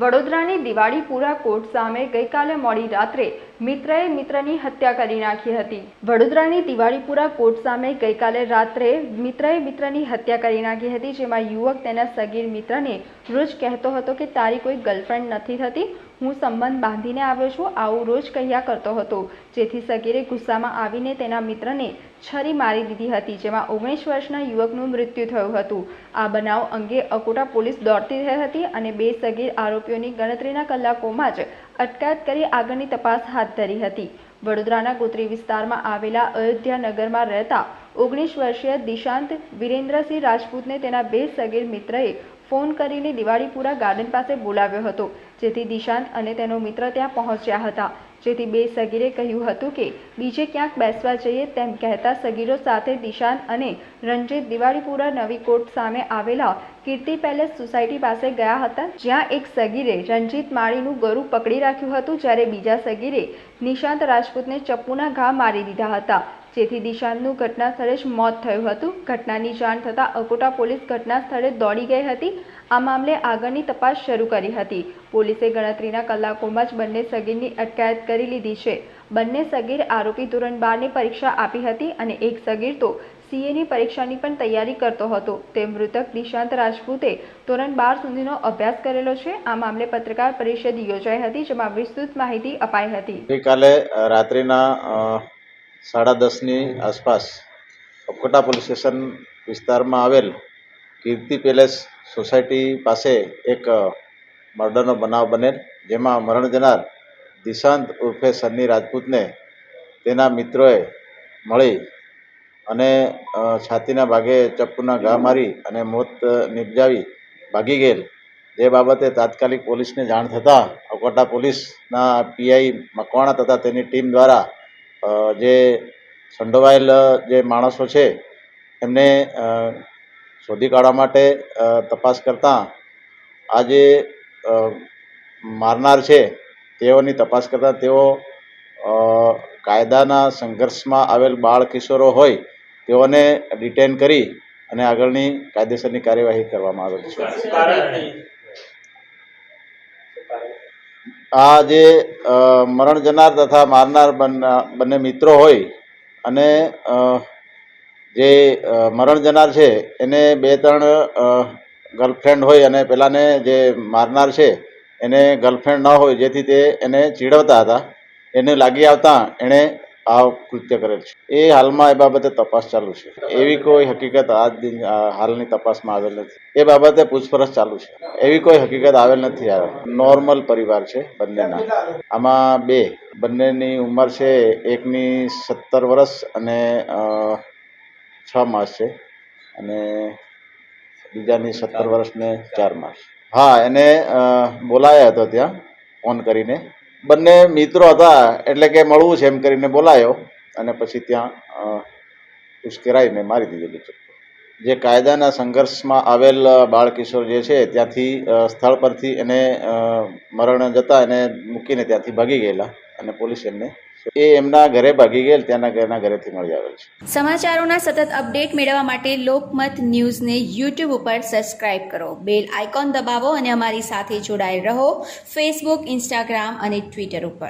વડોદરાની દિવાળીપુરા કોર્ટ સામે ગઈકાલે મોડી રાત્રે મિત્રએ મિત્રની હત્યા કરી નાખી હતી. વડોદરાની દિવાળીપુરા કોર્ટ સામે ગઈકાલે રાત્રે મિત્રએ મિત્રની હત્યા કરી નાખી હતી, જેમાં યુવક તેના સગીર મિત્રને રોજ કહેતો હતો કે તારી કોઈ ગર્લફ્રેન્ડ નથી થતી હું સંબંધ બાંધીને આવ્યો છું આવું રોજ કહ્યા કરતો હતો. જેથી સગીરે ગુસ્સામાં આવીને તેના મિત્રને છરી મારી દીધી હતી, જેમાં ઓગણીસ વર્ષના યુવકનું મૃત્યુ થયું હતું. આ બનાવ અંગે અકોટા પોલીસ દોડતી રહી હતી અને બે સગીર આરોપીઓની ગણતરીના કલાકોમાં જ અટકાયત કરી આગળની તપાસ હાથ ધરી હતી. વડોદરાના ગોત્રી વિસ્તારમાં આવેલા અયોધ્યા નગરમાં રહેતા ઓગણીસ વર્ષીય દિશાંત વિરેન્દ્રસિંહ રાજપૂતને તેના બે સગીર મિત્રએ ફોન કરીને દિવાળીપુરા ગાર્ડન પાસે બોલાવ્યો હતો. જેથી દિશાંત અને તેનો મિત્ર ત્યાં પહોંચ્યા હતા. જેથી બે સગીરે કહ્યું હતું કે, બીજે ક્યાંક બેસવા જઈએ તેમ કહેતા સગીરો સાથે દિશાંત અને રણજીત દિવાળીપુરા નવી કોર્ટ સામે આવેલા કીર્તિ પેલેસ સોસાયટી પાસે ગયા હતા. જ્યાં એક સગીરે રણજીત માળીનું ગરું પકડી રાખ્યું હતું, જ્યારે બીજા સગીરે નિશાંત રાજપૂતને ચપ્પુના ઘા મારી દીધા હતા. જેથી દિશાંતનું ઘટના સ્થળે જ મોત થયું હતું. ઘટનાની જાણ થતાં અકોટા પોલીસ ઘટના સ્થળે દોડી ગઈ હતી. આ મામલે આગળની તપાસ શરૂ કરી હતી. પોલીસે ગણતરીના કલાકોમાં જ બંને સગીરની અટકાયત કરી લીધી છે. બંને સગીર આરોપી ધોરણ બારની પરીક્ષા આપી હતી અને એક સગીર તો સીએની પરીક્ષાની પણ તૈયારી કરતો હતો. તે મૃતક દિશાંત રાજપૂતે ધોરણ બાર સુધીનો અભ્યાસ કરેલો છે. આ મામલે પત્રકાર પરિષદ યોજાઈ હતી, જેમાં વિસ્તૃત માહિતી અપાઈ હતી. ગઈકાલે રાત્રિના સાડા દસની આસપાસ અકોટા પોલીસ સ્ટેશન વિસ્તારમાં આવેલ કીર્તિ પેલેસ સોસાયટી પાસે એક મર્ડરનો બનાવ બનેલ, જેમાં મરણ જનાર દિશાંત ઉર્ફે સન્ની રાજપૂતને તેના મિત્રોએ મળી અને છાતીના ભાગે ચપ્પુના ઘા મારી અને મોત નિપજાવી ભાગી ગયેલ. જે બાબતે તાત્કાલિક પોલીસને જાણ થતાં અકોટા પોલીસના પીઆઈ મકવાણા તથા તેની ટીમ દ્વારા જે સંડોવાયેલ, જે માણસો છે, એમને શોધી કાઢવા માટે તપાસ કરતાં આ જે મારનાર છે, તેઓની તપાસ કરતાં તેઓ કાયદાના સંઘર્ષમાં આવેલ બાળ કિશોરો હોય, તેઓને ડિટેન કરી અને આગળની કાયદેસરની કાર્યવાહી કરવામાં આવેલ છે? આ જે મરણ જનાર તથા મારનાર બંને મિત્રો હોય અને જે મરણ જનાર છે, એને બે ત્રણ ગર્લફ્રેન્ડ હોય અને પેલાને જે મારનાર છે, એને ગર્લફ્રેન્ડ ન હોય, જેથી તે એને ચીડવતા હતા. એને લાગી આવતા એણે આ કૃત્ય કરેલ છે. એ હાલમાં એ બાબતે તપાસ ચાલુ છે. એવી કોઈ હકીકત આજ દિન હાલની તપાસમાં આવેલ નથી. એ બાબતે પૂછપરછ ચાલુ છે. એવી કોઈ હકીકત આવેલ નથી આવે નોર્મલ પરિવાર છે બંનેના. આમાં બે, બંનેની ઉંમર છે એકની સત્તર વર્ષ અને છ માસ છે અને બીજાની સત્તર વર્ષ ને ચાર માસ. હા, એને બોલાયો હતો ત્યાં ફોન કરીને. બંને મિત્રો હતા, એટલે કે મળવું છે એમ કરીને બોલાયો અને પછી ત્યાં ઉશ્કેરાઈને મારી દીધેલું છે જે કાયદાના સંઘર્ષમાં આવેલ બાળકિશોર જે છે, ત્યાંથી સ્થળ પરથી એને મરણ જતા એને મૂકીને ત્યાંથી ભાગી ગયેલા. અને પોલીસ એમને એ એમના ઘરે ભાગી ગયેલ, ત્યાંના ઘરના ઘરેથી મળી આવેલ છે. સમાચારોના સતત અપડેટ મેળવવા માટે લોકમત ન્યૂઝને યુટ્યુબ ઉપર સબસ્ક્રાઇબ કરો. બેલ આઇકોન દબાવો અને અમારી સાથે જોડાયેલ રહો. ફેસબુક ઇન્સ્ટાગ્રામ અને ટ્વિટર ઉપર.